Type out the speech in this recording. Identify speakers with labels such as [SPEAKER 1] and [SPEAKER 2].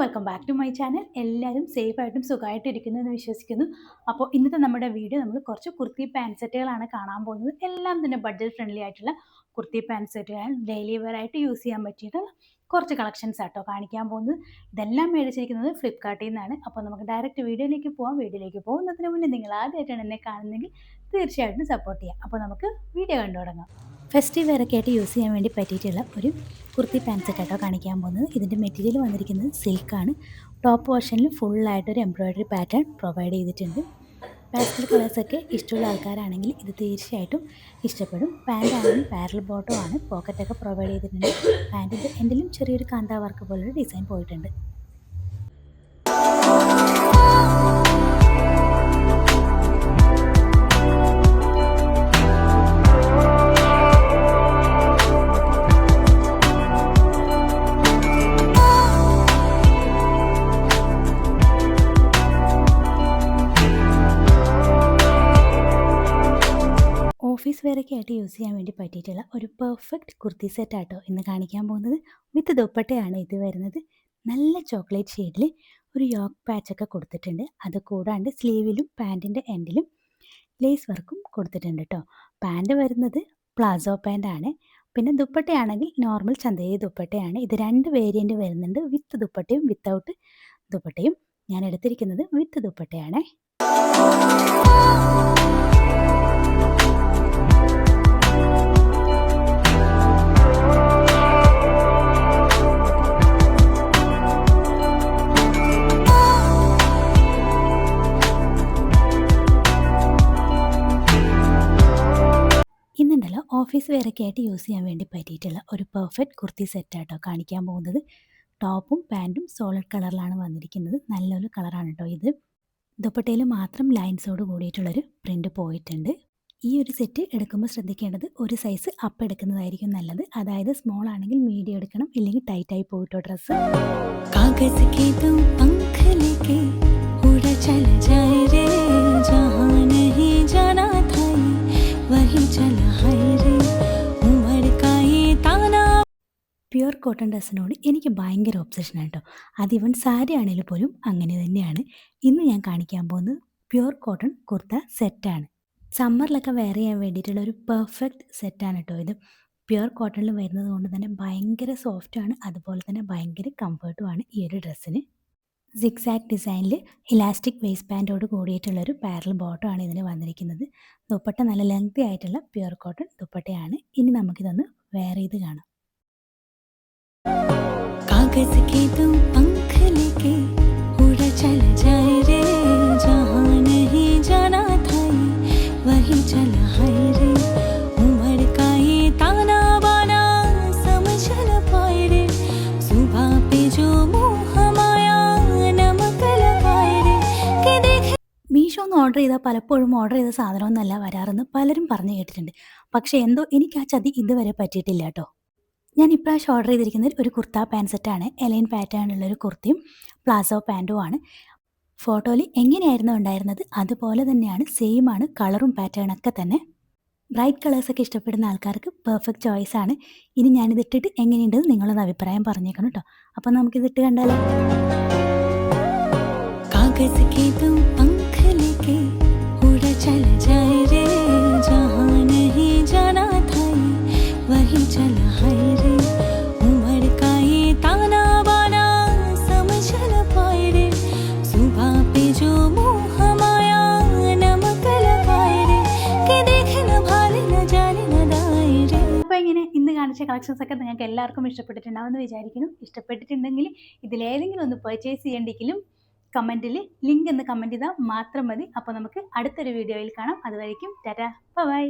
[SPEAKER 1] Welcome back to my channel എല്ലാവരും സേഫായിട്ടും സുഖമായിട്ടും ഇരിക്കുന്നു എന്ന് വിശ്വസിക്കുന്നു. അപ്പോൾ ഇന്നത്തെ നമ്മുടെ വീഡിയോ നമ്മൾ കുറച്ച് കുർത്തി പാന്റ് സെറ്റുകളാണ് കാണാൻ പോകുന്നത്. എല്ലാം തന്നെ ബഡ്ജറ്റ് ഫ്രണ്ട്ലി ആയിട്ടുള്ള കുർത്തി പാന്റ് സെറ്റുകൾ ഡെയിലി വെയർ ആയിട്ട് യൂസ് ചെയ്യാൻ പറ്റിയിട്ടുള്ള കുറച്ച് കളക്ഷൻസ് ആട്ടോ കാണിക്കാൻ പോകുന്നത്. ഇതെല്ലാം മേടിച്ചിരിക്കുന്നത് ഫ്ലിപ്കാർട്ടിൽ നിന്നാണ്. അപ്പോൾ നമുക്ക് ഡയറക്റ്റ് വീഡിയോയിലേക്ക് പോകാം വീഡിയോയിലേക്ക് പോകുന്നതിന് മുന്നേ നിങ്ങൾ ആദ്യമായിട്ടാണ് എന്നെ കാണുന്നതെങ്കിൽ തീർച്ചയായിട്ടും സപ്പോർട്ട് ചെയ്യാം. അപ്പോൾ നമുക്ക് വീഡിയോ കണ്ടു തുടങ്ങാം ഫെസ്റ്റീവ് വെയറൊക്കെ ആയിട്ട് യൂസ് ചെയ്യാൻ വേണ്ടി പറ്റിയിട്ടുള്ള ഒരു കുർത്തി പാൻസ് കേട്ടോ കാണിക്കാൻ പോകുന്നത്. ഇതിന്റെ മെറ്റീരിയൽ വന്നിരിക്കുന്നത് സിൽക്കാണ് ടോപ്പ് പോർഷനിൽ ഫുള്ളായിട്ടൊരു എംബ്രോയ്ഡറി പാറ്റേൺ പ്രൊവൈഡ് ചെയ്തിട്ടുണ്ട്. പാസ്റ്റൽ കളേഴ്സൊക്കെ ഇഷ്ടമുള്ള ആൾക്കാരാണെങ്കിൽ ഇത് തീർച്ചയായിട്ടും ഇഷ്ടപ്പെടും. പാന്റ് ആണെങ്കിൽ പാരൽ ബോട്ടോ ആണ്. പോക്കറ്റൊക്കെ പ്രൊവൈഡ് ചെയ്തിട്ടുണ്ട്. പാന്റിന്റെ എന്തെങ്കിലും ചെറിയൊരു കാന്താ വർക്ക് പോലൊരു ഡിസൈൻ പോയിട്ടുണ്ട്. ഓഫീസ് വേറൊക്കെ ആയിട്ട് യൂസ് ചെയ്യാൻ വേണ്ടി പറ്റിയിട്ടുള്ള ഒരു പെർഫെക്റ്റ് കുർത്തി സെറ്റ് ആട്ടോ ഇന്ന് കാണിക്കാൻ പോകുന്നത്. വിത്ത് ദുപ്പട്ടയാണ് ഇത് വരുന്നത്. നല്ല ചോക്ലേറ്റ് ഷെയ്ഡിൽ ഒരു യോക്ക് പാച്ചൊക്കെ കൊടുത്തിട്ടുണ്ട്. അത് കൂടാണ്ട് സ്ലീവിലും പാന്റിന്റെ എൻഡിലും ലേസ് വർക്കും കൊടുത്തിട്ടുണ്ട് കേട്ടോ പാന്റ് വരുന്നത് പ്ലാസോ പാന്റാണ് പിന്നെ ദുപ്പട്ടയാണെങ്കിൽ നോർമൽ ചന്തയെ ദുപ്പട്ടയാണ്. ഇത് രണ്ട് വേരിയന്റ് വരുന്നുണ്ട്. വിത്ത് ദുപ്പട്ടയും വിത്തൗട്ട് ദുപ്പട്ടയും. ഞാൻ എടുത്തിരിക്കുന്നത് വിത്ത് ദുപ്പട്ടയാണേ. ഓഫീസ് വേറൊക്കെ ആയിട്ട് യൂസ് ചെയ്യാൻ വേണ്ടി പറ്റിയിട്ടുള്ള ഒരു പെർഫെക്റ്റ് കുർത്തി സെറ്റാട്ടോ കാണിക്കാൻ പോകുന്നത്. ടോപ്പും പാന്റും സോളിഡ് കളറിലാണ് വന്നിരിക്കുന്നത്. നല്ലൊരു കളറാണ് കേട്ടോ ഇത്. ദുപ്പട്ടയിൽ മാത്രം ലൈൻസോട് കൂടിയിട്ടുള്ളൊരു പ്രിന്റ് പോയിട്ടുണ്ട്. ഈ ഒരു സെറ്റ് എടുക്കുമ്പോൾ ശ്രദ്ധിക്കേണ്ടത് ഒരു സൈസ് അപ്പ് എടുക്കുന്നതായിരിക്കും നല്ലത്. അതായത് സ്മോൾ ആണെങ്കിൽ മീഡിയം എടുക്കണം ഇല്ലെങ്കിൽ ടൈറ്റായി പോയിട്ടോ ഡ്രസ്സ്. കാഗസ് കോട്ടൺ ഡ്രസ്സിനോട് എനിക്ക് ഭയങ്കര ഒബ്സഷനാണ് കേട്ടോ അതിവൻ സാരി ആണെങ്കിൽ പോലും അങ്ങനെ തന്നെയാണ്. ഇന്ന് ഞാൻ കാണിക്കാൻ പോകുന്നത് പ്യുർ കോട്ടൺ കുർത്ത സെറ്റാണ് സമ്മറിലൊക്കെ വെയർ ചെയ്യാൻ വേണ്ടിയിട്ടുള്ള ഒരു പെർഫെക്റ്റ് സെറ്റാണ് കേട്ടോ ഇത്. പ്യുർ കോട്ടണിൽ വരുന്നത് കൊണ്ട് തന്നെ ഭയങ്കര സോഫ്റ്റാണ് അതുപോലെ തന്നെ ഭയങ്കര കംഫർട്ടുമാണ് ഈ ഒരു ഡ്രസ്സിന് സിക്സാക്ട് ഡിസൈനിൽ ഇലാസ്റ്റിക് വേസ്റ്റ് പാന്റോട് കൂടിയിട്ടുള്ളൊരു പാരൽ ബോട്ടമാണ് ഇതിന് വന്നിരിക്കുന്നത്. ദുപ്പട്ട നല്ല ലെങ്തി ആയിട്ടുള്ള പ്യുർ കോട്ടൺ ദുപ്പട്ടയാണ്. ഇനി നമുക്കിതൊന്ന് വെയർ ചെയ്ത് കാണാം.
[SPEAKER 2] कागज के तुम पंख लेके उड़ चल जाए रे जहाँ नहीं जाना था ये वही चला है रे उमर का ये ताना बाना समझ न पाए रे सुबह पे जो मुँह हमाया नमक लगाए रे कि देखे
[SPEAKER 1] മീഷോ ഒന്ന് ഓർഡർ ചെയ്താൽ പലപ്പോഴും ഓർഡർ ചെയ്ത സാധനമൊന്നല്ല വരാറെന്ന് പലരും പറഞ്ഞു കേട്ടിട്ടുണ്ട് പക്ഷേ എന്തോ എനിക്ക് ആ ചതി ഇതുവരെ പറ്റിയിട്ടില്ല കേട്ടോ ഞാൻ ഇപ്രാവശ്യം ഓർഡർ ചെയ്തിരിക്കുന്നത് ഒരു കുർത്ത പാൻറ് സെറ്റാണ് എലൈൻ പാറ്റേണുള്ള ഒരു കുർത്തിയും പ്ലാസോ പാൻറ്റും ആണ് ഫോട്ടോയിൽ എങ്ങനെയായിരുന്നു ഉണ്ടായിരുന്നത് അതുപോലെ തന്നെയാണ് സെയിം ആണ് കളറും പാറ്റേണൊക്കെ തന്നെ ബ്രൈറ്റ് കളേഴ്സൊക്കെ ഇഷ്ടപ്പെടുന്ന ആൾക്കാർക്ക് പെർഫെക്റ്റ് ചോയ്സ് ആണ് ഇനി ഞാനിത് ഇട്ടിട്ട് എങ്ങനെയുണ്ടെന്ന് നിങ്ങളൊന്ന് അഭിപ്രായം പറഞ്ഞേക്കണം കേട്ടോ അപ്പോൾ നമുക്കിതിട്ട് കണ്ടാലോ
[SPEAKER 2] कागज के तुम पंख लेके उड़ चल जाए रे
[SPEAKER 1] കാണിച്ച കളക്ഷൻസ് ഒക്കെ നിങ്ങൾക്ക് എല്ലാവർക്കും ഇഷ്ടപ്പെട്ടിട്ടുണ്ടാവുമെന്ന് വിചാരിക്കുന്നു. ഇഷ്ടപ്പെട്ടിട്ടുണ്ടെങ്കിൽ ഇതിലേതെങ്കിലും ഒന്ന് പർച്ചേസ് ചെയ്യേണ്ടെങ്കിലും കമന്റിൽ ലിങ്ക് എന്ന് കമന്റ് ചെയ്താൽ മാത്രം മതി. അപ്പോൾ നമുക്ക് അടുത്തൊരു വീഡിയോയിൽ കാണാം. അതുവരയ്ക്കും ടാറ്റ. ബൈ